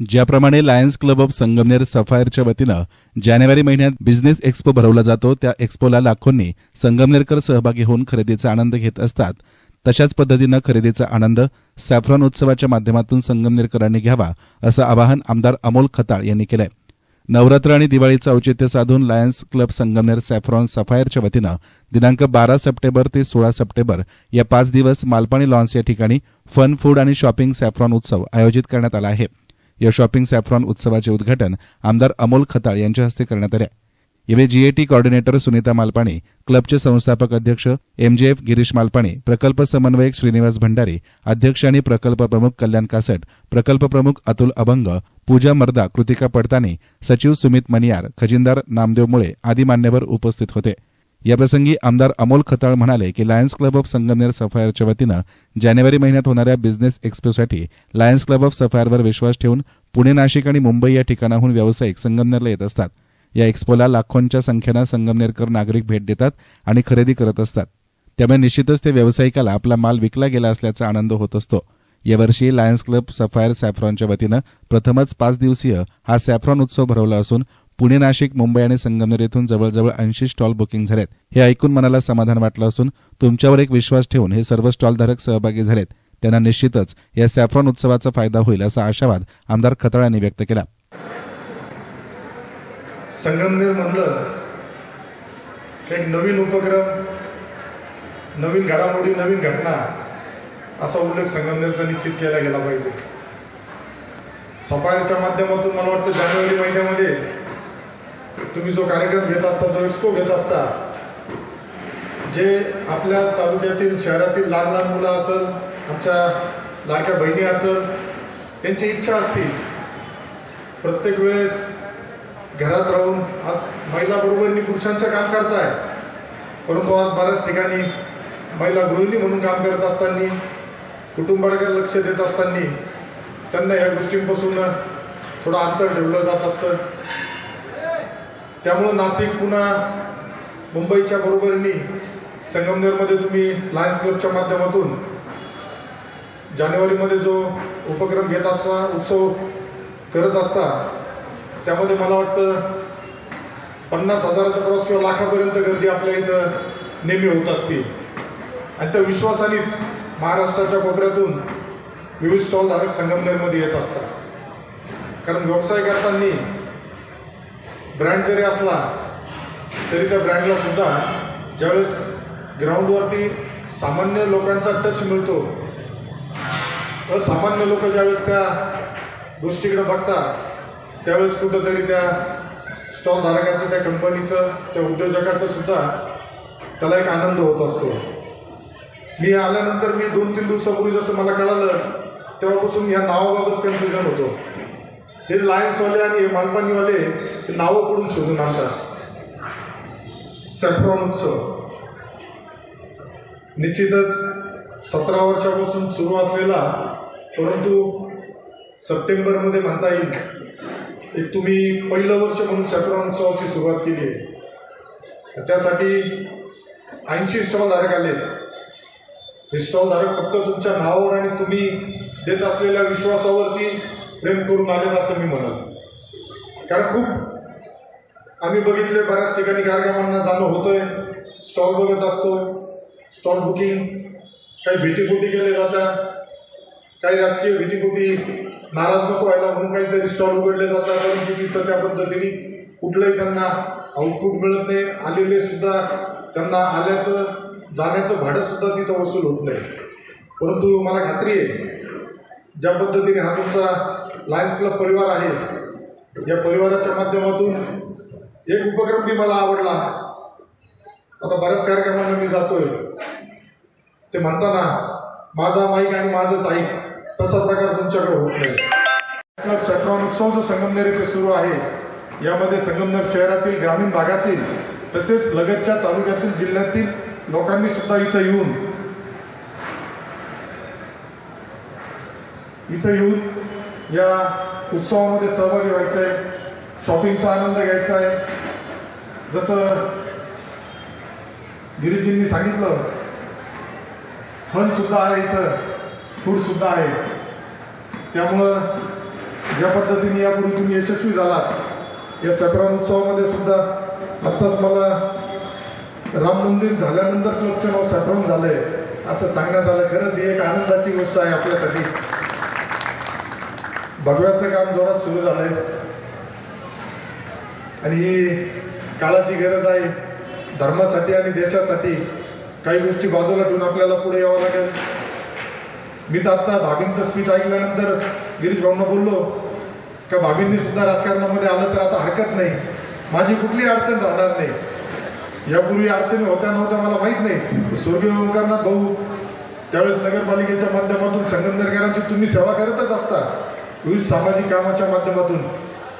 ज्याप्रमाणे lions club of Sangamner सफायरच्या वतीनं जानेवारी महिन्यात बिझनेस एक्स्पो भरवला जातो त्या एक्स्पोला लाखोंनी संगमनेरकर सहभागी होऊन खरेदीचा आनंद घेत असतात. तशाच पद्धतीनं खरेदीचा आनंद सॅफ्रॉन उत्सवाच्या माध्यमातून संगमनेरकरांनी घ्यावा असं आवाहन आमदार अमोल खताळ यांनी केलंय. नवरात्र आणि दिवाळीचं औचित्य साधून लायन्स क्लब संगमनेर सॅफ्रॉन सफायरच्या वतीनं दिनांक बारा सप्टेंबर ते सोळा सप्टेंबर या पाच दिवस मालपाणी लॉन्स या ठिकाणी फन फूड आणि शॉपिंग सॅफ्रॉन उत्सव आयोजित करण्यात आला आहे. या शॉपिंग सॅफ्रॉन उत्सवाचे उद्घाटन आमदार अमोल खताळ यांच्या हस्ते करण्यात आले. यावेळी जीएटी कॉर्डिनेटर सुनीता मालपाणी क्लबचे संस्थापक अध्यक्ष एमजेएफ गिरीश मालपाणी प्रकल्प समन्वयक श्रीनिवास भंडारी अध्यक्ष आणि प्रकल्प प्रमुख कल्याण कासट प्रकल्प प्रमुख अतुल अभंग पूजा मर्दा कृतिका पडतानी सचिव सुमित मनियार खजिनदार नामदेव मुळे आदी मान्यवर उपस्थित होते. याप्रसंगी आमदार अमोल खताळ म्हणाले की लायन्स क्लब ऑफ संगमनेर सफायरच्या वतीनं जानेवारी महिन्यात होणाऱ्या बिझनेस एक्स्पोसाठी लायन्स क्लब ऑफ सफायरवर विश्वास ठेवून पुणे नाशिक आणि मुंबई या ठिकाणाहून व्यावसायिक संगमनेरला येत असतात. या एक्स्पोला लाखोंच्या संख्येनं संगमनेरकर नागरिक भेट देतात आणि खरेदी करत असतात. त्यामुळे निश्चितच ते व्यावसायिकाला आपला माल विकला गेला असल्याचा आनंद होत असतो. यावर्षी लायन्स क्लब सफायर सॅफ्रॉनच्या वतीनं प्रथमच पाच दिवसीय हा सॅफ्रॉन उत्सव भरवला असून पुणे नाशिक मुंबई आणि संगमनेर येथून जवळजवळ ऐंशी स्टॉल बुकिंग झालेत. हे ऐकून मनाला समाधान वाटलं असून तुमच्यावर एक विश्वास ठेवून हे सर्व स्टॉलधारक सहभागी झालेत. त्यांना निश्चितच या सॅफ्रॉन उत्सवाचा फायदा होईल असा आशावाद आमदार खताळ यांनी व्यक्त केला. संगमनेर म्हणलं की एक नवीन उपक्रम नवीन घडामोडी नवीन घटना असा उल्लेख संगमनेरचा निश्चित केला गेला पाहिजे. सफारीच्या माध्यमातून मला वाटतं जानेवारी महिन्यामध्ये तुम्ही जो कार्यक्रम घेत असता जो एक्सपो घेत असता जे आपल्या तालुक्यातील शहरातील लहान लहान मुलं असेल आमच्या लाडक्या बहिणी असेल त्यांची इच्छा असतील प्रत्येक वेळेस घरात राहून आज महिला बरोबरनी पुरुषांचं काम करताय. परंतु आज बऱ्याच ठिकाणी महिला गृहिणी म्हणून काम करत असताना कुटुंबाकडे लक्ष देत असताना त्यांना या गोष्टींपासून थोडं अंतर ठेवलं जात असतं. त्यामुळं नाशिक पुन्हा मुंबईच्या बरोबरीने संगमनेरमध्ये तुम्ही लायन्स क्लबच्या माध्यमातून जानेवारीमध्ये जो उपक्रम घेत असता उत्सव करत असता त्यामध्ये मला वाटतं पन्नास हजाराचा क्रॉस किंवा लाखापर्यंत गर्दी आपल्या इथं नेहमी होत असते. आणि त्या विश्वासानेच महाराष्ट्राच्या कोपऱ्यातून विविध स्टॉलधारक संगमनेरमध्ये येत असतात. कारण व्यवसाय करताना ब्रँड जरी असला तरी त्या ब्रँडला सुद्धा ज्यावेळेस ग्राउंडवरती सामान्य लोकांचा टच मिळतो असामान्य लोक ज्यावेळेस त्या गोष्टीकडे बघतात त्यावेळेस कुठंतरी त्या स्टॉलधारकाचं त्या कंपनीचं त्या उद्योजकाचं सुद्धा त्याला एक आनंद होत असतो. मी आल्यानंतर मी दोन तीन दिवसापूर्वी जसं मला कळालं तेव्हापासून या नावाबाबत कन्फ्युजन होतो. हे लायन्सवाले आणि हे मालपाणीवाले हे नावं पडून शोधून आणतात? सॅफ्रॉन उत्सव. निश्चितच सतरा वर्षापासून सुरू असलेला परंतु सप्टेंबरमध्ये म्हणता येईल एक तुम्ही पहिलं वर्ष म्हणून सॅफ्रॉन उत्सवाची सुरुवात केली आहे. त्यासाठी ऐंशी स्टॉल धारक आले हे स्टॉल धारक फक्त तुमच्या नावावर आणि तुम्ही देत असलेल्या विश्वासावरती प्रेम करून आले असं मी म्हणत कारण खूप आम्ही बघितले बऱ्याच ठिकाणी कार्यक्रमांना जाणं होतंय. स्टॉल बघत असतो स्टॉल बुकिंग. काही भीतीपोटी केले जातात. काही राजकीय भीतीपोटी नाराज नको व्हायला म्हणून काहीतरी स्टॉल उघडले जातात. परंतु तिथं त्या पद्धतीने कुठलंही त्यांना आउटपुट मिळत नाही. आलेले सुद्धा त्यांना आल्याचं जाण्याचं भाडं सुद्धा तिथं वसूल होत नाही. परंतु मला खात्री आहे ज्या पद्धतीने हा तुमचा लायन्स क्लब परिवार आहे. या परिवाराच्या माध्यमातून एक उपक्रम बी मला आवडला. आता बऱ्याच कार्यक्रमांना मी जातोय. ते म्हणताना माझा माईक आणि माझंच ऐक. तसा प्रकार तुमच्याकडे होत नाही. क्लब सटवान उत्सव जो संगमनेर येथे सुरू आहे. यामध्ये संगमनेर शहरातील ग्रामीण भागातील तसेच लगतच्या तालुक्यातील जिल्ह्यातील लोकांनी सुद्धा इथं येऊन इथं येऊन या उत्सवामध्ये सहभागी व्हायचं आहे शॉपिंगचा आनंद घ्यायचा आहे जसं गिरीजींनी सांगितलं फन सुद्धा आहे इथं फूड सुद्धा आहे. त्यामुळं ज्या पद्धतीने यापूर्वी तुम्ही यशस्वी झालात या सॅफ्रॉन उत्सवामध्ये सुद्धा आत्ताच मला राम मंदिर झाल्यानंतर क्लबचं नाव सॅफ्रॉन झालंय असं सांगण्यात आलं. खरंच ही एक आनंदाची गोष्ट आहे आपल्यासाठी. भगव्याचं काम जोरात सुरू झालंय. आणि ही काळाची गरज आहे धर्मासाठी आणि देशासाठी काही गोष्टी बाजूला ठेवून आपल्याला पुढे यावं लागेल. मी तर आता भाभींचं स्पीच ऐकल्यानंतर गिरीश भाऊंना बोललो का भाभींनी सुद्धा राजकारणामध्ये आलं तर आता हरकत नाही. माझी कुठली अडचण राहणार नाही. यापूर्वी अडचणी होत्या नव्हत्या मला माहीत नाही. स्वर्गीय ओंकारनाथ भाऊ त्यावेळेस नगरपालिकेच्या माध्यमातून संगमनेरकरांची तुम्ही सेवा करतच असता. विविध सामाजिक कामाच्या माध्यमातून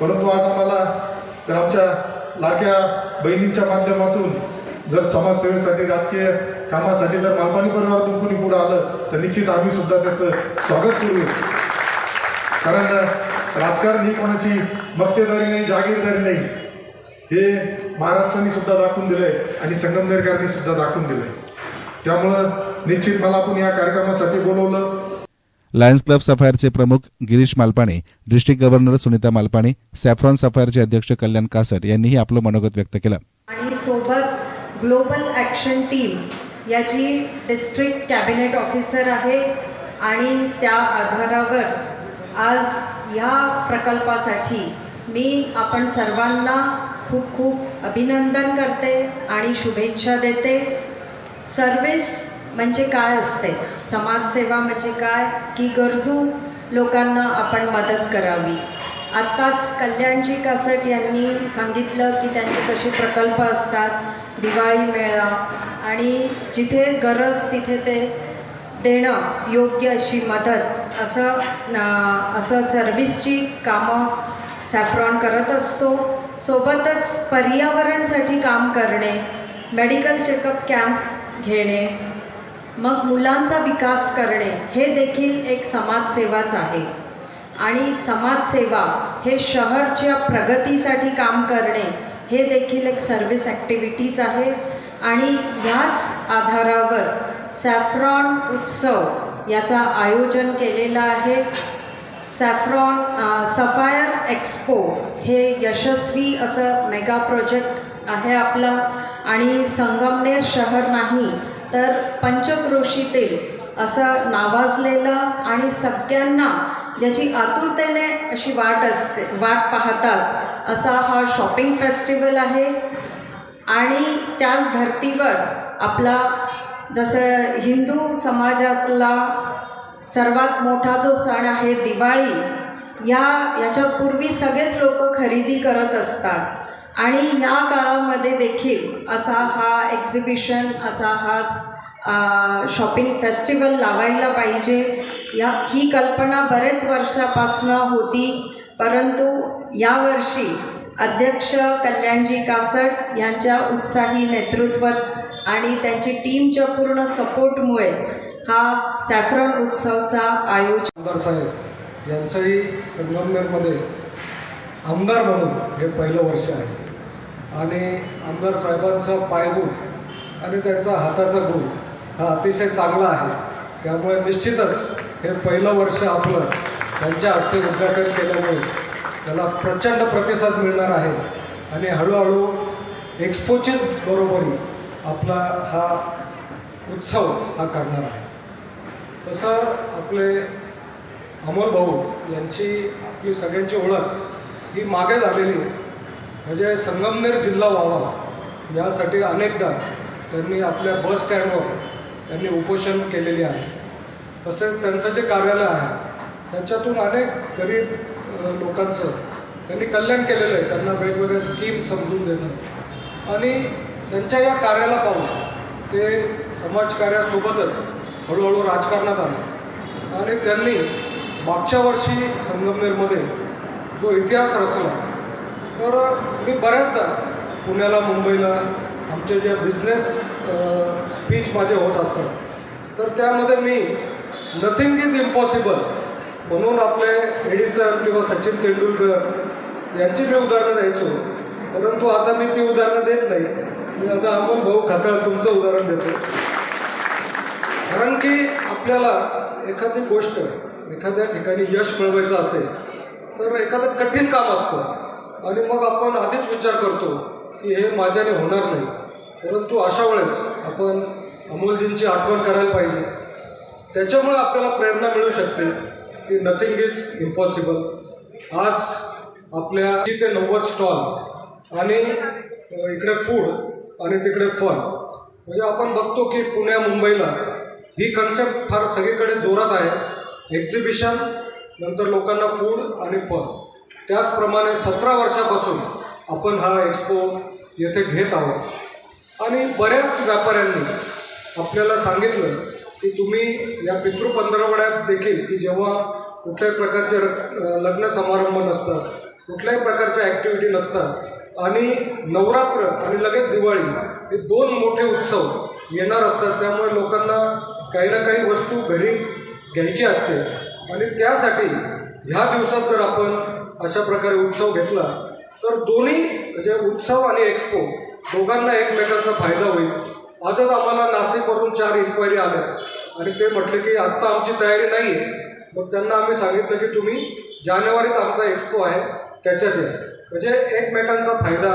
परंतु आज आम्हाला तर आमच्या लाडक्या बहिणींच्या माध्यमातून जर समाजसेवेसाठी राजकीय कामासाठी जर मालपाणी परिवारातून कोणी पुढे आलं तर निश्चित आम्ही सुद्धा त्याचं स्वागत करू कारण राजकारण ही कोणाची मक्तेदारी नाही जागीरदारी नाही. हे महाराष्ट्राने सुद्धा दाखवून दिलंय आणि संगमनेरकरांनी सुद्धा दाखवून दिलंय. त्यामुळं निश्चित मला आपण या कार्यक्रमासाठी बोलवलं. लायन्स क्लब सफायरचे प्रमुख Girish Malpane district governor Sunita Malpane saffron सफायरचे अध्यक्ष कल्याण कासर यांनीही आपलं मनोगत व्यक्त केलं. आणि सोबत ग्लोबल ॲक्शन टीम याची डिस्ट्रिक्ट कॅबिनेट ऑफिसर आहे आणि त्या आधारावर आज ह्या प्रकल्पासाठी मी आपण सर्वांना खूप खूप अभिनंदन करते आणि शुभेच्छा देते. सर्विस म्हणजे काय असते? समाजसेवा म्हणजे काय? की गरजू लोकांना आपण मदत करावी. आत्ताच कल्याणजी कासट यांनी सांगितलं की त्यांचे कसे प्रकल्प असतात दिवाळी मेळा. आणि जिथे गरज तिथे ते देणं योग्य अशी मदत असं असं सर्व्हिसची कामं सॅफ्रॉन करत असतो. सोबतच पर्यावरणसाठी काम करणे मेडिकल चेकअप कॅम्प घेणे मग मुलांचा विकास करणे हे देखील एक समाजसेवाच आहे. आणि समाजसेवा हे शहरच्या प्रगतीसाठी काम करणे हे देखील एक सर्व्हिस ॲक्टिव्हिटीज आहे. आणि ह्याच आधारावर सॅफ्रॉन उत्सव याचा आयोजन केलेलं आहे. सॅफ्रॉन सफायर एक्सपो हे यशस्वी असं मेगा प्रोजेक्ट आहे आपला. आणि संगमनेर शहर नाही तर पंचक्रोशीतील असं नावाजलेलं आणि सगळ्यांना ज्याची आतुरतेने अशी वाट असते वाट पाहतात असा हा शॉपिंग फेस्टिवल आहे. आणि त्याच धर्तीवर आपला जसं हिंदू समाजातला सर्वात मोठा जो सण आहे दिवाळी या याच्यापूर्वी सगळेच लोक खरेदी करत असतात. आणि ह्या काळामध्ये देखील असा हा एक्झिबिशन असा हा शॉपिंग फेस्टिवल लावायला पाहिजे. या ही कल्पना बरेच वर्षापासनं होती. परंतु यावर्षी अध्यक्ष कल्याणजी कासट यांच्या उत्साही नेतृत्वात आणि त्यांची टीमच्या पूर्ण सपोर्टमुळे हा सॅफ्रॉन उत्सवचा आयोजन आमदार साहेब यांचंही संगमनेरमध्ये आमदार म्हणून हे पहिलं वर्ष आहे. आणि आमदार साहेबांचा पायगुण आणि त्यांचा हाताचा गुण हा अतिशय चांगला आहे. त्यामुळे निश्चितच हे पहिलं वर्ष आपलं त्यांच्या हस्ते उद्घाटन केल्यामुळे त्याला प्रचंड प्रतिसाद मिळणार आहे. आणि हळूहळू एक्सपोचेच बरोबरी आपला हा उत्सव हा करणार आहे. तसं आपले अमोल भाऊ यांची आपली सगळ्यांची ओळख ही मागे झालेली आहे. म्हणजे संगमनेर जिल्हा व्हावा यासाठी अनेकदा त्यांनी आपल्या बस स्टँडवर त्यांनी उपोषण केलेले आहे. तसेच त्यांचं जे कार्यालय आहे त्याच्यातून अनेक गरीब लोकांचं त्यांनी कल्याण केलेलं आहे. त्यांना वेगवेगळ्या स्कीम समजून देणं. आणि त्यांच्या या कार्याला पाहून ते समाजकार्यासोबतच हळूहळू राजकारणात आलं. आणि त्यांनी मागच्या वर्षी संगमनेरमध्ये जो इतिहास रचला तर मी बऱ्याचदा पुण्याला मुंबईला आमचे जे बिझनेस स्पीच माझे होत असतात. तर त्यामध्ये मी नथिंग इज इम्पॉसिबल म्हणून आपले एडिसन किंवा सचिन तेंडुलकर यांची मी उदाहरणं द्यायचो. परंतु आता मी ती उदाहरणं देत नाही. मी आता अमोल भाऊ खातळ तुमचं उदाहरण देतो. कारण की आपल्याला एखादी गोष्ट एखाद्या ठिकाणी यश मिळवायचं असेल तर एखादं कठीण काम असतं. आणि मग आपण आधीच विचार करतो की हे माझ्याने होणार नाही. परंतु अशा वेळेस आपण अमोलजींची आठवण करायला पाहिजे. त्याच्यामुळे आपल्याला प्रेरणा मिळू शकते की नथिंग इज इम्पॉसिबल आज आपल्या ते नव्वद स्टॉल आणि इकडे फूड आणि तिकडे फन म्हणजे आपण बघतो की पुण्या मुंबईला ही कन्सेप्ट फार सगळीकडे जोरात आहे. एक्झिबिशन नंतर लोकांना फूड आणि फन त्याचप्रमाणे सतरा वर्षापासून आपण हा एक्सपो येथे घेत आहोत. आणि बऱ्याच व्यापाऱ्यांनी आपल्याला सांगितलं की तुम्ही या पितृ पंधरवड्यात देखील की जेव्हा कुठल्याही प्रकारचे लग्न समारंभ नसतात कुठल्याही प्रकारच्या ॲक्टिव्हिटी नसतात आणि नवरात्र आणि लगेच दिवाळी हे दोन मोठे उत्सव येणार असतात त्यामुळे लोकांना काही ना काही वस्तू घरी घ्यायची असते. आणि त्यासाठी ह्या दिवसात जर आपण अशा प्रकारे उत्सव घेतला तर दोन्ही म्हणजे उत्सव आणि एक्सपो दोघांना एकमेकांचा फायदा होईल. आजच आम्हाला नाशिकवरून चार इन्क्वायरी आल्या. आणि ते म्हटले की आत्ता आमची तयारी नाही आहे मग त्यांना आम्ही सांगितलं की तुम्ही जानेवारीत आमचा एक्सपो आहे त्याच्यात या. म्हणजे एकमेकांचा फायदा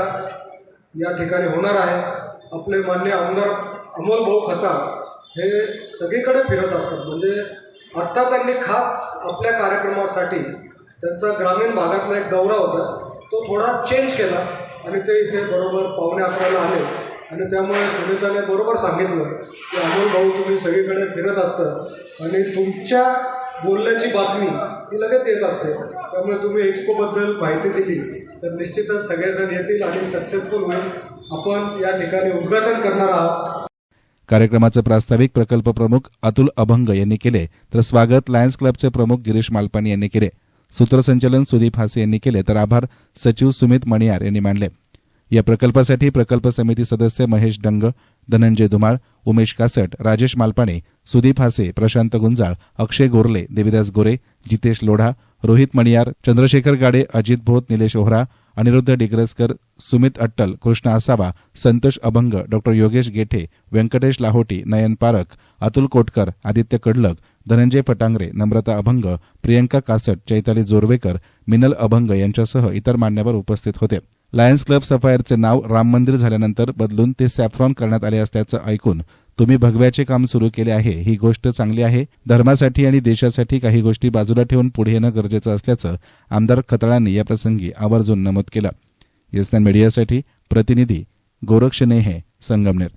या ठिकाणी होणार आहे. आपले मान्य आमदार अमोल भाऊ खता हे सगळीकडे फिरत असतात. म्हणजे आत्ता त्यांनी खास आपल्या कार्यक्रमासाठी त्यांचा ग्रामीण भागातला एक दौरा होता. तो थोडा चेंज केला. आणि ते इथे बरोबर पावणे अकराला आले. आणि त्यामुळे सुनीताने बरोबर सांगितलं की अमोल भाऊ तुम्ही सगळीकडे फिरत असता. आणि तुमच्या बोलण्याची बातमी ही लगेच येत असते. त्यामुळे तुम्ही एक्सपोबद्दल माहिती दिली. तर निश्चितच सगळेजण येतील आणि सक्सेसफुल होईल. आपण या ठिकाणी उद्घाटन करणार आहोत. कार्यक्रमाचे प्रास्ताविक प्रकल्प प्रमुख अतुल अभंग यांनी केले. तर स्वागत लायन्स क्लबचे प्रमुख गिरीश मालपानी यांनी केले. सूत्रसंचलन सुदीप हासे यांनी केले तर आभार सचिव सुमित मणियार यांनी मानले या प्रकल्पासाठी प्रकल्प समिती सदस्य महेश डंग धनंजय धुमाळ उमेश कासट राजेश मालपाणे सुदीप हासे प्रशांत गुंजाळ अक्षय गोरले देविदास गोरे जितेश लोढा रोहित मणियार चंद्रशेखर गाडे अजित भोत निलेश ओहरा अनिरुद्ध डिग्रसकर सुमित अट्टल कृष्ण आसावा संतोष अभंग डॉक्टर योगेश गेठे व्यंकटेश लाहोटी नयन पारख अतुल कोटकर आदित्य कडलक धनंजय फटांगरे नम्रता अभंग प्रियंका कासट चैताली जोरवेकर मिनल अभंग यांच्यासह इतर मान्यवर उपस्थित होते. लायन्स क्लब सफायरचे नाव राम मंदिर झाल्यानंतर बदलून ते सॅफ्रॉन करण्यात आले असल्याचं ऐकून तुम्ही भगव्याचे काम सुरू केले आहे ही गोष्ट चांगली आहे. धर्मासाठी आणि देशासाठी काही गोष्टी बाजूला ठेवून पुढे येणं गरजेचं असल्याचं आमदार खतळांनी याप्रसंगी आवर्जून नमूद केलं. येसन मीडियासाठी प्रतिनिधी गोरक्ष नेहे संगमनेर.